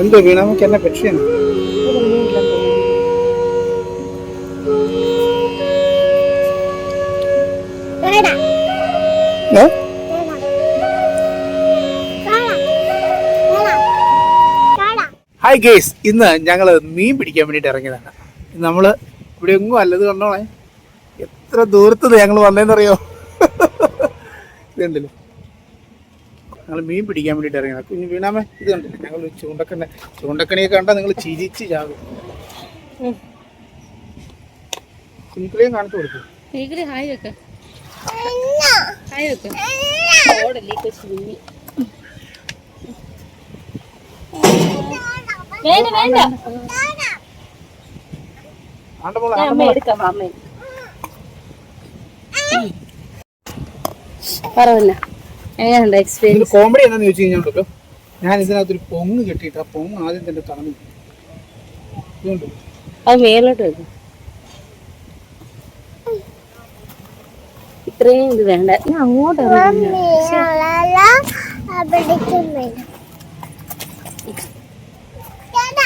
എന്തോ വീണാമയ്ക്ക് എന്നെ പക്ഷിയാണ് ഏ? ഹായ് ഗേസ് ഇന്ന് ഞങ്ങൾ മീൻ പിടിക്കാൻ വേണ്ടിയിട്ട് ഇറങ്ങിയതാണ്. നമ്മൾ ഇവിടെ എങ്ങും അല്ലത് കണ്ടോളെ? എത്ര ദൂരത്ത് ഞങ്ങൾ വന്നതെന്നറിയോ ഇതുണ്ടല്ലോ ഞങ്ങൾ മീൻ പിടിക്കാൻ വേണ്ടിയിട്ട് ഇറങ്ങിയതാണ്. കുഞ്ഞു വീണാമേ ഇത് കണ്ടില്ല? ഞങ്ങൾ ചൂണ്ടക്കണ ചൂണ്ടക്കണിയൊക്കെ കണ്ടാൽ നിങ്ങൾ ചിരിച്ച് ചാകും. കുഞ്ഞിക്കിളിയും കാണിച്ചു കൊടുക്കും. ഹായ് വെക്ക ഹായ് വെക്ക ഓടല്ലേ കൊച്ചു കുഞ്ഞി വേണ്ട വേണ്ട. ആണ്ട മോളെ ഞാൻ അമ്മ എടുക്കാം അമ്മ പറവല്ല. എങ്ങനെയുണ്ട് എക്സ്പീരിയൻസ് കോമഡി എന്താന്ന് ചോദിച്ചു കഴിഞ്ഞാൽ ഞാൻ ഇതിനകത്തൊരു പൊങ്ങ് കെട്ടിട്ട് ആ പൊങ്ങ് ആദ്യം തന്നെ ഇതുകൊണ്ട്? അത് മേലോട്ട് വെക്കും. ഇത്രയും ഇത് വേണ്ട. ഞാൻ അങ്ങോട്ട്.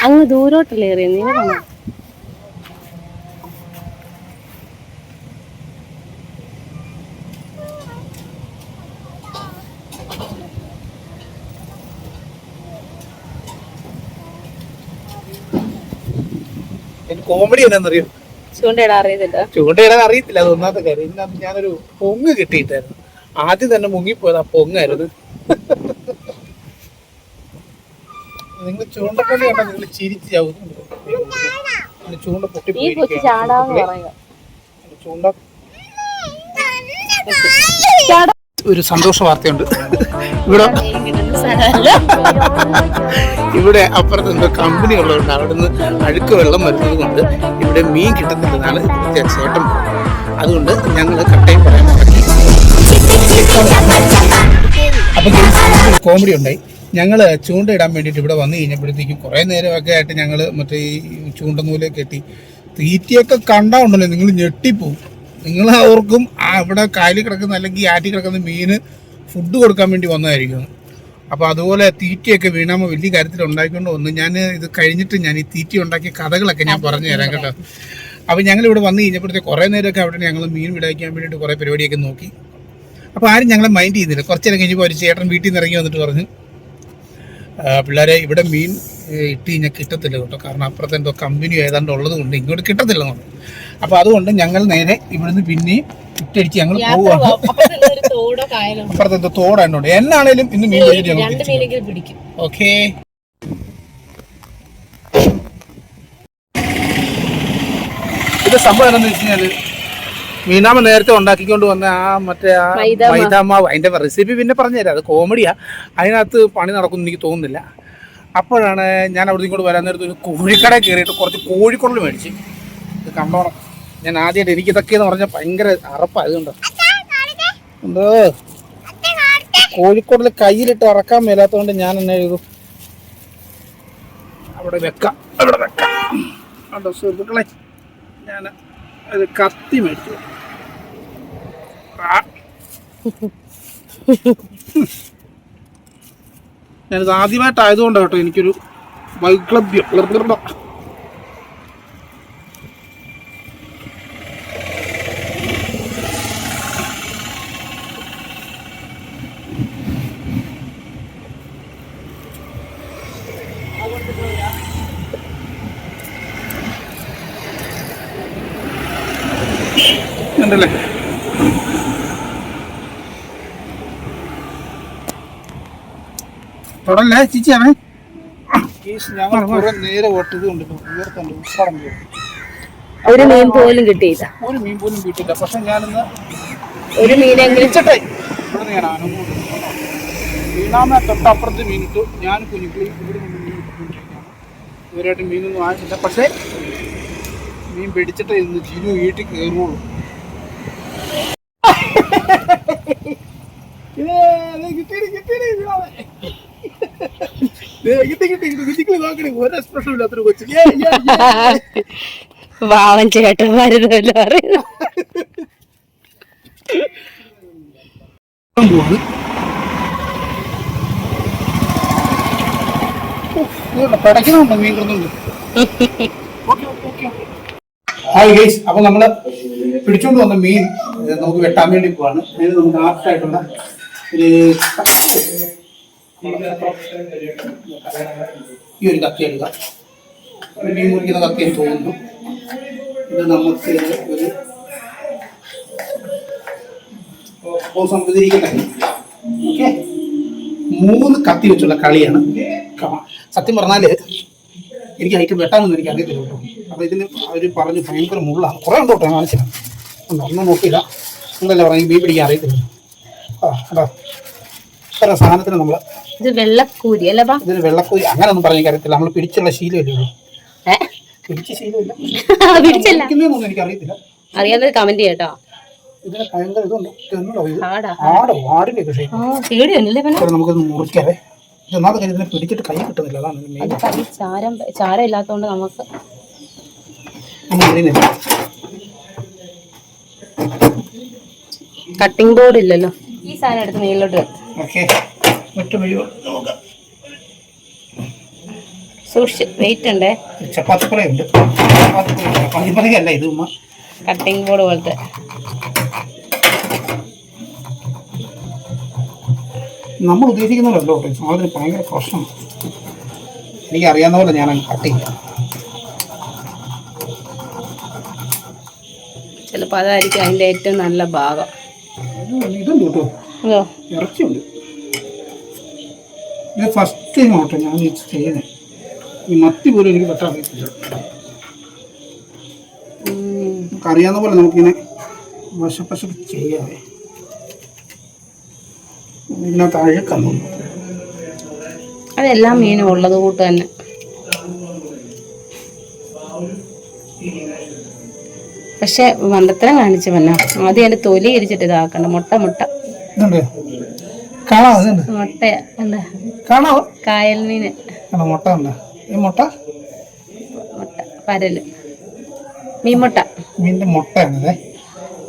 അങ്ങ് ദൂരോട്ടല്ലേ എറിയ നീ കാണാം കോമഡി എന്താണെന്നറിയോ ചൂണ്ടയിടാൻ അറിയത്തില്ല ചൂണ്ടയിടാൻ അറിയത്തില്ല അത് ഒന്നാമത്തെ കാര്യം. ഇതിനകത്ത് ഞാനൊരു പൊങ്ങ് കിട്ടിയിട്ടായിരുന്നു. ആദ്യം തന്നെ മുങ്ങിപ്പോയത് ആ പൊങ്ങായിരുന്നു. നിങ്ങൾ ചൂണ്ടക്കണ്ണി കണ്ടാൽ നിങ്ങൾ ചിരിച്ച് ചാവുന്നു ചൂണ്ട പൊട്ടി ചൂണ്ട ഒരു സന്തോഷ വാർത്തയുണ്ട്. ഇവിടെ ഇവിടെ അപ്പുറത്ത് എന്തോ കമ്പനി ഉള്ളതുകൊണ്ട് അവിടെ നിന്ന് അഴുക്ക് വെള്ളം വരുന്നത് കൊണ്ട് ഇവിടെ മീൻ കിട്ടുന്നില്ലെന്നാണ് ഇവിടുത്തെ ചേട്ടൻ അതുകൊണ്ട് ഞങ്ങൾ കട്ടയും പറയാൻ തുടങ്ങി അപ്പൊ കോമഡി ഉണ്ടായി. ഞങ്ങൾ ചൂണ്ടയിടാൻ വേണ്ടിയിട്ട് ഇവിടെ വന്നു കഴിഞ്ഞപ്പോഴത്തേക്കും കുറേ നേരമൊക്കെ ആയിട്ട് ഞങ്ങൾ മറ്റേ ഈ ചൂണ്ടനൂലെ കെട്ടി തീറ്റയൊക്കെ കണ്ടാ ഉണ്ടല്ലോ നിങ്ങൾ ഞെട്ടിപ്പോവും. നിങ്ങൾ അവർക്കും അവിടെ കായലിൽ കിടക്കുന്ന അല്ലെങ്കിൽ ആറ്റി കിടക്കുന്ന മീന് ഫുഡ് കൊടുക്കാൻ വേണ്ടി വന്നതായിരിക്കും. അപ്പോൾ അതുപോലെ തീറ്റയൊക്കെ വീണാമ വലിയ കാര്യത്തിൽ ഉണ്ടാക്കിക്കൊണ്ട് വന്നു. ഞാൻ ഇത് കഴിഞ്ഞിട്ട് ഞാൻ ഈ തീറ്റ ഉണ്ടാക്കിയ കഥകളൊക്കെ ഞാൻ പറഞ്ഞു തരാം കേട്ടോ. അപ്പോൾ ഞങ്ങൾ ഇവിടെ വന്നു കഴിഞ്ഞപ്പോഴത്തേക്ക് കുറേ നേരമൊക്കെ അവിടെ ഞങ്ങൾ മീൻ വിടാക്കാൻ വേണ്ടിയിട്ട് കുറേ പരിപാടിയൊക്കെ നോക്കി. അപ്പോൾ ആരും ഞങ്ങളെ മൈൻഡ് ചെയ്യുന്നില്ല. കുറച്ച് നേരം കഴിഞ്ഞപ്പോൾ ഒരു ചേട്ടൻ വീട്ടിൽ നിന്ന് ഇറങ്ങി വന്നിട്ട് പറഞ്ഞു "ആ, പിള്ളേരെ ഇവിടെ മീൻ ഇട്ട് കഴിഞ്ഞാൽ കിട്ടത്തില്ല കേട്ടോ. കാരണം അപ്പുറത്തെ എന്തോ കമ്പനി ഏതാണ്ട് ഉള്ളത് കൊണ്ട് ഇങ്ങോട്ട് കിട്ടത്തില്ല നമ്മൾ അപ്പോൾ അതുകൊണ്ട് ഞങ്ങൾ നേരെ ഇവിടുന്ന് പിന്നെയും ഇട്ടടിച്ച് ഞങ്ങൾ പോവുകയാണ് അപ്പുറത്തെ എന്തോ തോടായിട്ടുണ്ട് എന്നാണേലും ഇന്ന് മീൻ പിടിക്കും. ഓക്കേ. ഇത് സംഭവം എന്താണെന്ന് വെച്ച് കഴിഞ്ഞാൽ മീനാമ നേരത്തെ ഉണ്ടാക്കിക്കൊണ്ട് വന്ന ആ മറ്റേ ആ മൈതാമാവ് മൈദാമാവ് അതിന്റെ റെസിപ്പി പിന്നെ പറഞ്ഞുതരാം. അത് കോമഡിയാ അതിനകത്ത് പണി നടക്കുമെന്ന് എനിക്ക് തോന്നുന്നില്ല. അപ്പോഴാണ് ഞാൻ അവിടെ ഇങ്ങോട്ട് വരാൻ നേരത്ത് ഒരു കോഴിക്കട കയറിയിട്ട് കുറച്ച് കോഴിക്കുടൽ മേടിച്ച് ഇത് കണ്ടോണം. ഞാൻ ആദ്യമായിട്ട് എനിക്ക് ഇതൊക്കെ എന്ന് പറഞ്ഞാൽ ഭയങ്കര അറപ്പായതുകൊണ്ട് എന്തോ? കോഴിക്കോടിൽ കയ്യിലിട്ട് ഇറക്കാൻ മേലാത്തതുകൊണ്ട് ഞാൻ എന്നെ ചെയ്തു? അവിടെ വെക്കാം. അവിടെ വെക്കാം. സുഹൃത്തുക്കളെ? ഞാൻ ഒരു കത്തി മേടിച്ചു. ഞാനിത് ആദ്യമായിട്ടായതുകൊണ്ടാണ് കേട്ടോ എനിക്കൊരു വൈക്ലഭ്യം ഉണ്ടല്ലേ? തുടല്ലേ? ചിച്ചി അവൻ കുറെ നേരെ ഓട്ടത് കൊണ്ടിട്ട് ഉയർത്തണ്ട് കയറി. ഒരു മീൻ പോലും കിട്ടിയില്ല. ഒരു മീൻ പോലും കിട്ടിയില്ല. പക്ഷെ ഞാനിന്ന് ഒരു മീനെങ്കിലും വിളിച്ചിട്ടേ ഇവിടെ ഞാൻ അനുഭവം വീണാമ തൊട്ടപ്പുറത്ത് മീനിട്ടു ഞാൻ കുഞ്ഞിക്കിളി ഇവിടെ നിന്ന് മീൻ ഇട്ടുകൊണ്ടിരിക്കുകയാണ് ഇവരായിട്ട് മീനൊന്നും വാങ്ങിച്ചില്ല. പക്ഷേ മീൻ പിടിച്ചിട്ട് ഇന്ന് ജിനു വീട്ടിൽ കയറുള്ളൂ ദേ, ഇത് കിട്ടി, ഇത് കുഞ്ഞിക്കിളി നോക്കണേ, ഒരു expression ഉം ഇല്ലാത്തൊരു കൊച്ച്. ഏ, ഏ, ഏ. പാവം ചേട്ടന്മാരുന്നല്ലോ മീൻ കിടന്നുണ്ട് ഹായ് ഗൈസ് അപ്പൊ നമ്മൾ പിടിച്ചോണ്ട് വന്ന മീൻ നമുക്ക് വെട്ടാൻ വേണ്ടി പോവാണ്. അതിന് നമുക്ക് ആർട്ടായിട്ടുള്ള ഒരു ഈ ഒരു കത്തി എടുക്കുക ഒരു മീൻ മുറിക്കുന്ന കത്തി എന്ന് തോന്നുന്നു. ഇത് നമുക്ക് ഒരു മൂന്ന് കത്തി വെച്ചുള്ള കളിയാണ്. സത്യം പറഞ്ഞാൽ എനിക്ക് ഐറ്റം വെട്ടാനൊന്നും എനിക്ക് അറിയത്തില്ല കേട്ടോ. അപ്പൊ ഇതിന് അവർ പറഞ്ഞു ഭയങ്കര മുള്ളാണ്. കുറെ ഉണ്ട് കേട്ടോ കാണിച്ചില്ല ഒന്നും നോക്കിയില്ല. നിങ്ങളല്ലേ പറഞ്ഞു മീൻ പിടിക്കാൻ അറിയത്തില്ല. ആ കേട്ടോ ഇത്ര സാധനത്തിന് നമ്മൾ ഇത് വെള്ളക്കൂരി അല്ലേ പാ ഇതിന് വെള്ളക്കൂരി. അങ്ങനെ ഒന്നും പറഞ്ഞ അറിയത്തില്ല നമ്മൾ പിടിച്ചുള്ള ശീലമല്ലേ പിടിച്ച ശീലമില്ല. പിടിച്ചല്ല. പിടിക്കുന്നതൊന്നും അറിയാതെ കമന്റ് ചെയ്യട്ടോ. ഇതിന് ഭയങ്കര ഇതുണ്ട്. ഇതെന്നുണ്ടോ ഇത്? ആടാ. ആടോ ആടിന്റെ ഒക്കെ ഷേപ്പ്. ആ പേടിയൊന്നുമില്ലേ നമുക്ക് മുറിക്കാവേ. കാര്യം ഇതിനെ പിടിച്ചിട്ട് കൈ കിട്ടുന്നില്ല. അതാണ് ചാരം ചാരം ഇല്ലാത്തതുകൊണ്ട് നമുക്ക്. കട്ടിംഗ് ബോർഡ് ഇല്ലല്ലോ. ഈ സാധനം എടുത്ത് മേളിലോട്ട്. ഓക്കെ വഴി നോക്കാം സൂക്ഷിച്ച് വെയിറ്റ് ഉണ്ട്? ചപ്പാത്തിപ്പുളയുണ്ട് ഇത് ഉമ്മ. കട്ടിംഗ് ബോർഡ് പോലത്തെ. നമ്മൾ ഉദ്ദേശിക്കുന്നതല്ലോ സാധനം ഭയങ്കര പ്രശ്നം. എനിക്ക് അറിയാവുന്ന പോലെ ഞാൻ കട്ട് ചെയ്യാം. ചിലപ്പോൾ അതായിരിക്കും അതിന്റെ ഏറ്റവും നല്ല ഭാഗം. ഇത് ഇതുണ്ട് കേട്ടോ. ഇറച്ചിയുണ്ട്. ഇത് ഫസ്റ്റ് ടൈം ആട്ടോ ഞാൻ ഇത് ചെയ്യുന്നത് ഈ മത്തി പോലും എനിക്ക് പെട്ടാൻ അറിയത്തില്ല. ഉം. നമുക്ക് അറിയാവുന്ന പോലെ നമുക്കിങ്ങനെ വശപ്പശപ്പ് ചെയ്യാവേ. ഇതിനകത്ത് അഴുക്കുന്നു അതെല്ലാം മീനും ഉള്ളത് കൂട്ട് തന്നെ. പക്ഷെ മണ്ടത്തരം കാണിച്ചു വന്ന? ആദ്യം അതിന്റെ തൊലി ഇരിച്ചിട്ട് ഇതാക്കണ്ട മുട്ട മുട്ട. കാണാം അതുണ്ട് മുട്ട കാണാവോ? കായൽ മീന് ആണോ മുട്ട ഉണ്ട്? ഈ മുട്ട? മുട്ട പരൽ. മീൻ മുട്ട. മീനിന്റെ മുട്ടയാണിത്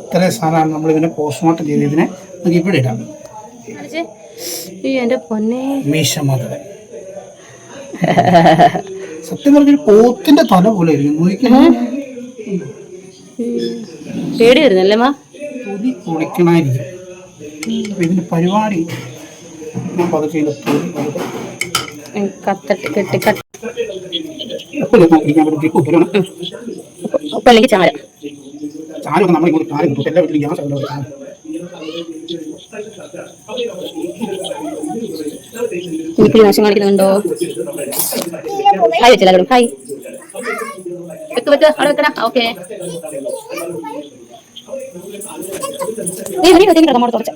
ഇത്രയും സാധനമാണ് നമ്മൾ ഇതിനെ പോസ്റ്റ്മോർട്ടം ചെയ്ത് ഇതിനെ നമുക്ക് ഇവിടെ ഇടാം. ഈ എന്റെ പൊന്നെ. മീശ സത്യം പറഞ്ഞൊരു പോത്തിന്റെ തല പോലെ ഇരിക്കും നോക്കിയാൽ പേടി വരുന്നല്ലേ മാ? പുലി കുളിക്കണായിരിക്കും ഇതിന്റെ പരിപാടി ഞാൻ പതുക്കെ കത്തട്ട് കെട്ടി കട്ട്. ഉപ്പ് അല്ലെങ്കിൽ ചാര. ചാരമൊക്കെ നമ്മൾ ഇങ്ങോട്ട് കാര്യം കിട്ടും എല്ലാ വീട്ടിലും ഗ്യാസ് ഉണ്ടോ എനിക്ക് നാശം കാണിക്കുന്നുണ്ടോ? ഹായ് വെച്ചില്ല ഹായ് വെക്ക് വെക്ക്. അവിടെ വെക്കണ ഓക്കെ നീ നീ വെച്ചെങ്കിൽ നമ്മോട് തുടച്ച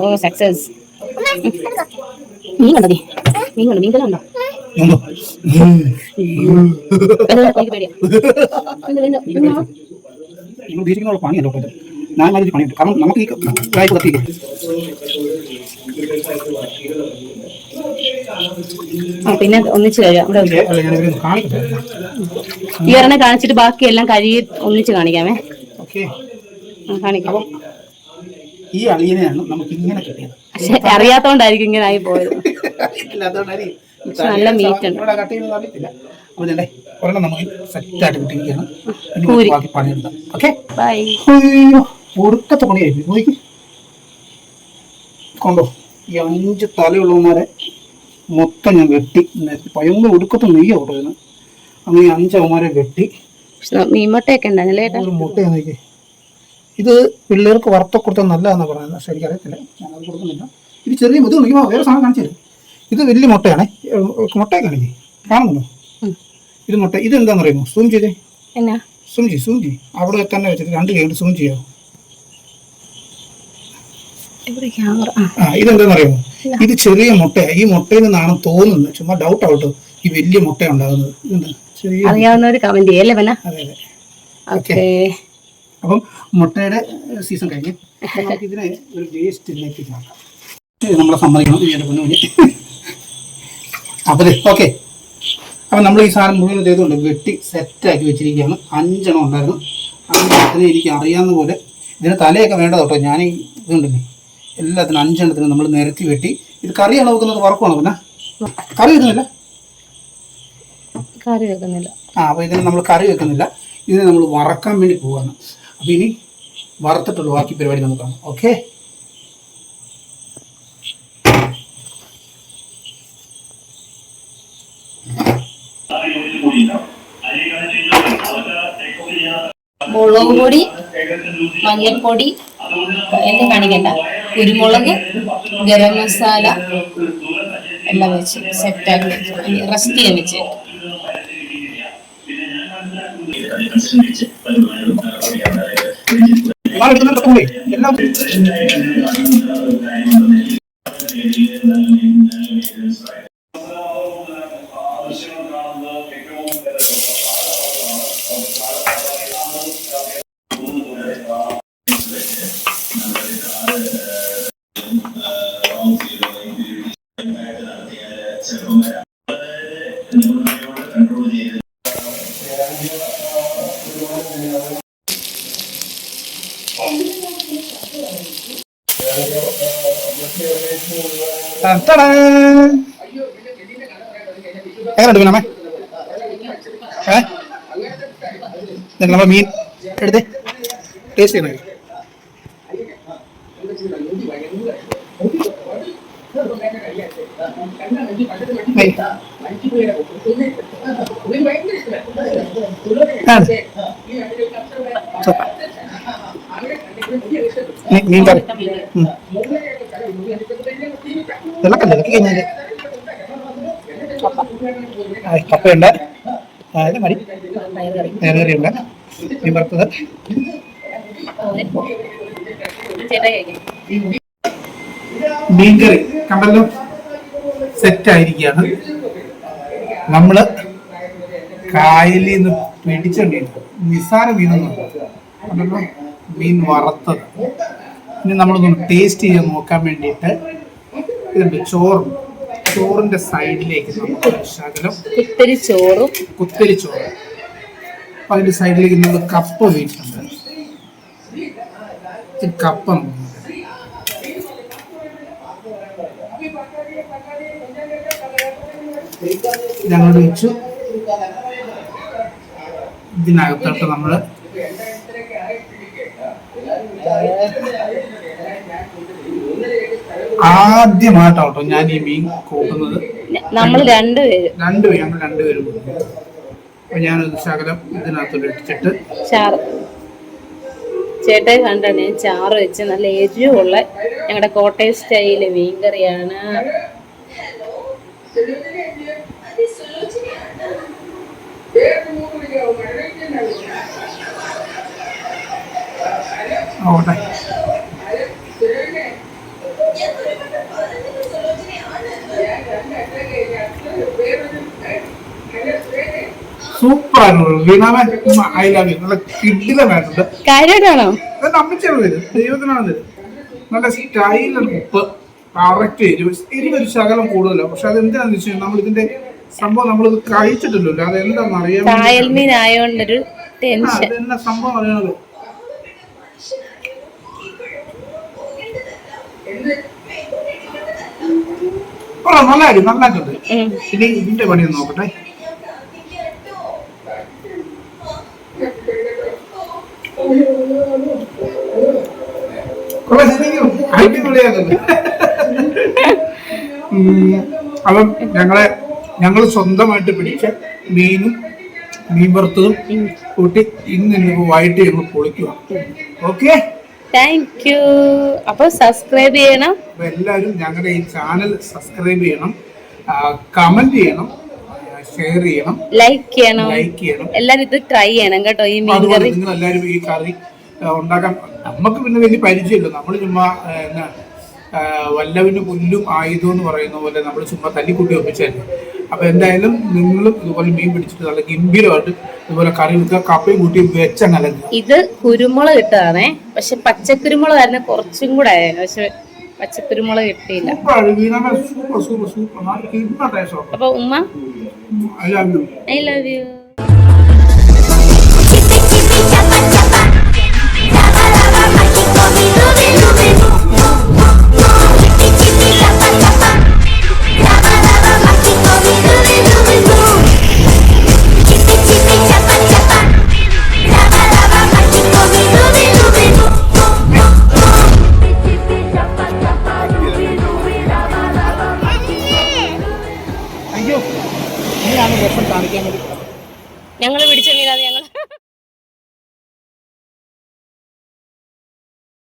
ഓ സക്സസ് മീൻ കണ്ടോ മീൻ കണ്ടോ മീൻ കണ്ടോ ഉദ്ദേശിക്കുന്ന പണിയല്ലോ മാതിരി പണിയുണ്ട്. കാരണം നമുക്ക് ഈ കത്തിയില്ലേ ആ പിന്നെ ഒന്നിച്ച് കഴിയാം ഈ കാണിച്ചിട്ട് ബാക്കി എല്ലാം കഴുകി ഒന്നിച്ച് കാണിക്കാമേ. കാണിക്കാം. ഈ അളിയനെയാണ് നമുക്ക് ഇങ്ങനെ കിട്ടിയത് അറിയാത്തോണ്ടായിരിക്കും ഇങ്ങനെ ആയി പോയത്. നല്ല മീറ്റ് അറിയത്തില്ല. ഒരെണ്ണം നമുക്ക് കിട്ടിയിരിക്കുകയാണ്. ഇനി ബാക്കി പണിയെടുക്കാം. ഓക്കെ ബൈ അയ്യോ ഒടുക്കത്തെ പണിയായി നോക്കി. കൊണ്ടോ? ഈ അഞ്ച് തലയുള്ളവന്മാരെ മൊത്തം ഞാൻ വെട്ടി. ഭയങ്കര ഒടുക്കത്തെ നെയ്യ കേട്ടോ അങ്ങനെ അഞ്ചവന്മാരെ വെട്ടി. മീൻമുട്ടയൊക്കെ ഉണ്ടായിരുന്നല്ലേ ഏട്ടാ? ഒരു മുട്ടയാണ് നോക്കി ഇത് പിള്ളേർക്ക് വറുത്ത കൊടുത്താൽ നല്ലതാണെന്ന് പറയുന്നത്. പക്ഷെ എനിക്കറിയത്തില്ല. ഞാനത് കൊടുക്കുന്നില്ല. ഇത് ചെറിയ മുതൽ നോക്കിയാൽ വേറെ സാധനം കാണിച്ചു തരും. ഇത് വലിയ മുട്ടയാണേ. മുട്ടയെ കാണിക്കേ. കാണുന്നുണ്ടോ? ഇത് മുട്ട. ഇത് എന്താണെന്ന് അറിയുമോ? സൂം ചെയ്തേ. സൂം ചെയ്യും സൂം ചെയ്യും. അവിടെ തന്നെ വെച്ചിട്ട് രണ്ട് കൈ സൂം ചെയ്യാം. ആ. ഇതെന്താണെന്ന് അറിയുമോ? ഇത്. ചെറിയ മുട്ടയാണ് ഈ മുട്ടയിൽ നിന്നാണ് തോന്നുന്നത്. ചുമ്മാ ഡൗട്ട് ആവട്ടോ. ഈ വലിയ മുട്ട ഉണ്ടാകുന്നത്. ചെറിയ അറിയാവുന്നവർ കമന്റ് ചെയ്യല്ലേ പന അതെ ഓക്കെ അപ്പം മുട്ടയുടെ സീസൺ കഴിഞ്ഞ് ഇതിനെ ഒരു വേസ്റ്റ് ഇതിലേക്ക് ആക്കാം ഇത് നമ്മളെ സമ്മതിക്കണം. ഒരു പൊന്നു കുഞ്ഞ്. അപ്പോൾ ഓക്കെ അപ്പം നമ്മൾ ഈ സാധനം മുഴുവൻ ചെയ്തുകൊണ്ട് വെട്ടി സെറ്റാക്കി വെച്ചിരിക്കുകയാണ്. അഞ്ചെണ്ണം ഉണ്ടായിരുന്നു. അഞ്ചെണ്ണത്തിന് എനിക്ക് അറിയാവുന്ന പോലെ ഇതിന് തലയൊക്കെ വേണ്ടത് കേട്ടോ. ഞാൻ ഈ ഇതുണ്ടല്ലേ എല്ലാത്തിനും അഞ്ചെണ്ണത്തിന് നമ്മൾ നിരത്തി വെട്ടി. ഇത് കറിയാണോ വെക്കുന്നത് വറക്കുവാണോ പിന്നെ? കറി വെക്കുന്നില്ല? കറി വെക്കുന്നില്ല. ആ അപ്പോൾ ഇതിന് നമ്മൾ കറി വെക്കുന്നില്ല. ഇതിനെ നമ്മൾ വറക്കാൻ വേണ്ടി പോവാണ്. അപ്പോൾ ഇനി വറുത്തിട്ടുള്ള ബാക്കി പരിപാടി നമുക്ക് കാണാം. ഓക്കെ മുളക് പൊടി മഞ്ഞൾപ്പൊടി എല്ലാം കാണിക്കണ്ട. കുരുമുളക് ഗരം മസാല എല്ലാം വെച്ച് സെറ്റാക്കി റെസ്റ്റ് ചെയ്യാൻ വെച്ച് എല്ലാം എങ്ങനെയുണ്ട് പിന്നെ ഏ? നമ്മൾ മീൻ എടുത്തേ. ടേസ്റ്റ് ചെയ്യണേ മീൻ കറി. ഉം. ഇളക്കി കഴിഞ്ഞാൽ. കപ്പയുണ്ട്. ആ, ഇത് മതി. നേർകറിയുണ്ട് മീൻ വറുത്തത്. കഴിക്കാം മീൻകറി കണ്ടല്ലോ. സെറ്റ് ആയിരിക്കുകയാണ്. നമ്മൾ കായലിൽ നിന്ന് പിടിച്ചോണ്ടിരുന്നു മീൻ നിസാര മീനൊന്നും കണ്ടല്ലോ? മീൻ വറുത്തത്. ഇനി നമ്മളൊന്ന് ടേസ്റ്റ് ചെയ്യാൻ നോക്കാൻ വേണ്ടിയിട്ട് ഇതുണ്ട് ചോറും. ചോറിന്റെ സൈഡിലേക്ക് ശകലം കുത്തരി ചോറും. കുത്തരി ചോറ്. അപ്പൊ അതിന്റെ സൈഡിലേക്ക് നമ്മൾ കപ്പ വീട്ടിട്ടുണ്ട് കപ്പ ഞങ്ങൾ വെച്ചു. ഇതിനകത്തോട്ട് നമ്മൾ ആദ്യമായിട്ടോ ഞാൻ ഈ മീൻ കൂട്ടുന്നത്. നമ്മൾ രണ്ടുപേരും. രണ്ടുപേരും ഞങ്ങൾ രണ്ടുപേരും അപ്പൊ ഞാനൊരു ശകലം ഇതിനകത്തോട്ട് ഇട്ടിട്ട് ചാറ്. ചേട്ടായി കണ്ടാണ് ഞാൻ ചാറ് വെച്ച് നല്ല എരിവുള്ള ഞങ്ങളുടെ കോട്ടയം സ്റ്റൈൽ മീൻകറിയാണ് ഓട്ടെ ആയിരുന്നു. വീണാമേ ഐ ലവ് യു നല്ല കിഡിലമായിട്ടുണ്ട് കാര്യമായിട്ടാണോ? അത് അമ്മച്ചാണ് തരും. ദൈവത്തിനാണ് തരും. നല്ല സ്റ്റൈലാണ് ഉപ്പ്. കറക്റ്റ് എരിവ്. എരിവ് ഒരു ശകലം കൂടുതലാണ് പക്ഷെ അത് എന്താണെന്ന് വെച്ച് കഴിഞ്ഞാൽ നമ്മളിതിന്റെ സംഭവം നമ്മളിത് കഴിച്ചിട്ടില്ലല്ലോ. അത് എന്താണെന്ന് അറിയാൻ ടെൻഷൻ സംഭവം അറിയണത് നല്ലായിരുന്നു നല്ല ഉം. ഇനി ഇതിന്റെ പണി ഒന്ന് നോക്കട്ടെ. ഉം, അപ്പം ഞങ്ങളെ ഞങ്ങൾ സ്വന്തമായിട്ട് പിടിച്ച മീനും മീൻ വറുത്തതും കൂട്ടി ഇന്ന് വൈകിട്ട് ഞങ്ങൾ പൊളിക്കുക ഓക്കെ? താങ്ക് യു അപ്പൊ സബ്സ്ക്രൈബ് ചെയ്യണം. എല്ലാവരും ഞങ്ങളുടെ ഈ ചാനൽ സബ്സ്ക്രൈബ് ചെയ്യണം. കമന്റ് ചെയ്യണം. ഷെയർ ചെയ്യണം. ലൈക്ക് ചെയ്യണം. ലൈക്ക് ചെയ്യണം. എല്ലാരും ഇത് ട്രൈ ചെയ്യണം കേട്ടോ ഈ മീൻ കറി. നിങ്ങൾ എല്ലാവരും ഈ കറി ഉണ്ടാക്കാൻ നമുക്ക് പിന്നെ വലിയ പരിചയമില്ല. നമ്മൾ ചുമ്മാ വല്ലവിന് പുല്ലും ആയുധം എന്ന് പറയുന്ന പോലെ നമ്മൾ ചുമ്മാ തല്ലിക്കുട്ടി ഒപ്പിച്ചല്ലേ അപ്പൊ എന്തായാലും നിങ്ങളും ഇതുപോലെ മീൻ പിടിച്ചിട്ട് നല്ല ഗംഭീരമായിട്ട് ഇതുപോലെ കറി വെക്കുക. കപ്പയും കൂട്ടി വെച്ചങ്ങലങ്ങുക ഇത് കുരുമുളക് ഇട്ടതാണേ. പക്ഷെ പച്ചക്കുരുമുളക് ആയിരുന്നു. കുറച്ചും കൂടെ ആയിരുന്നു. പക്ഷെ പച്ചക്കുരുമുളക് കിട്ടിയില്ല. അപ്പൊ ഉമ്മ ഐ ലവ് യു.